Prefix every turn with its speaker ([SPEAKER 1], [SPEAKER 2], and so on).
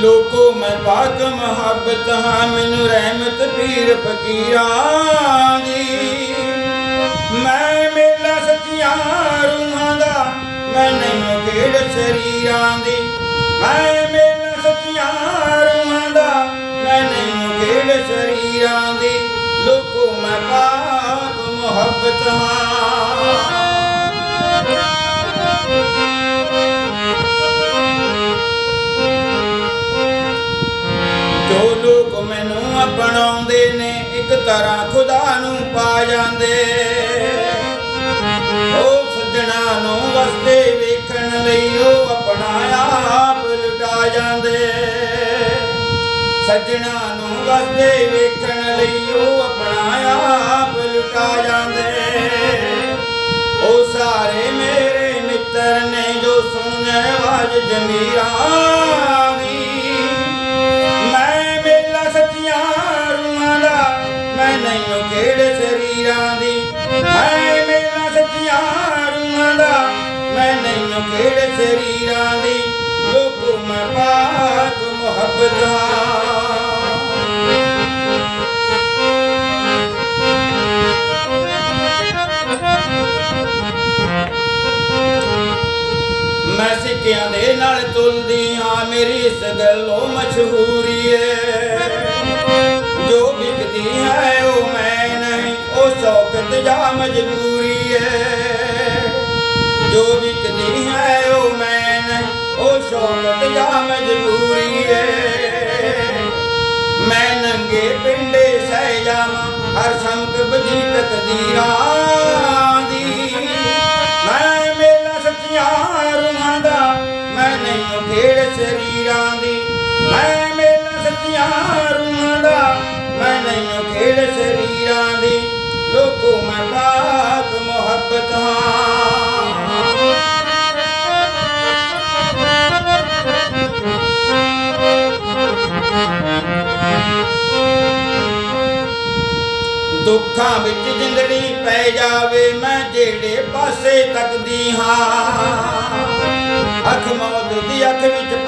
[SPEAKER 1] ਲੋਕੋ ਮੈਂ ਬਾਗ ਮੁਹੱਬਤ ਹਾਂ, ਮੈਨੂੰ ਰਹਿਮਤ ਪੀਰ ਫਕੀਰਾਂ ਦੀ। ਮੈਂ ਮੇਲਾ ਸੱਚੀਆਂ ਰੂਹਾਂ ਦਾ, ਮੈਂ ਨਹੀਂ ਖੇਡ ਸ਼ਰੀਰਾਂ ਦੀ। ਮੈਂ ਮੇਲਾ ਸੱਚੀਆਂ ਰੂਹਾਂ ਦਾ, ਮੈਂ ਨਹੀਂ ਖੇਡ ਸ਼ਰੀਰਾਂ ਜੋ ਲੋਕ ਮੈਨੂੰ ਅਪਣਾਉਂਦੇ ਨੇ, ਇੱਕ ਤਰ੍ਹਾਂ ਖੁਦਾ ਨੂੰ ਪਾ ਜਾਂਦੇ। ਉਹ ਸੱਜਣਾ ਨੂੰ ਵਸਦੇ ਵੇਖਣ ਲਈ ਉਹ ਆਪਣਾ ਆਪ ਲੁਟਾ ਜਾਂਦੇ। ਸੱਜਣਾ ਨੂੰ ਵਸਦੇ ਵੇਖਣ ਲਈ ਉਹ ਆਪਣਾ ਆਪ ਲੁਟਾ ਜਾਂਦੇ। ਉਹ ਸਾਰੇ ਮੇਰੇ ਮਿੱਤਰ ਨੇ ਜੋ ਸੁਣਨੇ ਆਵਾਜ਼ ਜਮੀਰਾਂ ਸਰੀਰਾਂ ਮੈਂ ਮੇਲਾ ਸੱਚੀਆਂ ਰੂਹਾਂ ਦਾ। ਮੈਂ ਨਹੀਂ ਕਿਹੜੇ ਸਰੀਰਾਂ ਦੀ? ਲੋਕੋ ਮੈਂ ਪਾਕ ਮੁਹੱਬਤ। ਮੈਂ ਸਿੱਕਿਆਂ ਦੇ ਨਾਲ ਤੁਲਦੀ ਹਾਂ, ਮੇਰੀ ਇਸ ਗੱਲੋਂ ਮਸ਼ਹੂਰੀ ਏ। ਜਾਂ ਮਜਬੂਰੀ ਏ। ਜੋ ਵਿਕਦੀ ਹੈ ਉਹ ਮੈਂ ਉਹ ਸ਼ੌਕਤ ਜਾਂ ਮਜਬੂਰੀ ਏ। ਮੈਂ ਨੰਗੇ ਪਿੰਡੇ ਸਹਿ ਜਾਵਾਂ, ਹਰ ਸੰਕ ਬਜੀ ਤਕਦੀਰਾਂ ਦੀ। ਮੈਂ ਮੇਲਾ ਸੱਚੀਆਂ ਰੂਹਾਂ ਦਾ, ਮੈਂ ਨਹੀਂ ਖੇੜ ਸਰੀਰਾਂ ਦੀ। ਮੈਂ ਮੇਲਾ ਸੱਚੀਆਂ ਦੁੱਖਾਂ ਵਿੱਚ ਜਿੰਦੜੀ ਪੈ ਜਾਵੇ, ਮੈਂ ਜਿਹੜੇ ਪਾਸੇ ਤੱਕਦੀ ਹਾਂ। ਅੱਖ ਮੌਤ ਦੀ ਅੱਖ ਵਿੱਚ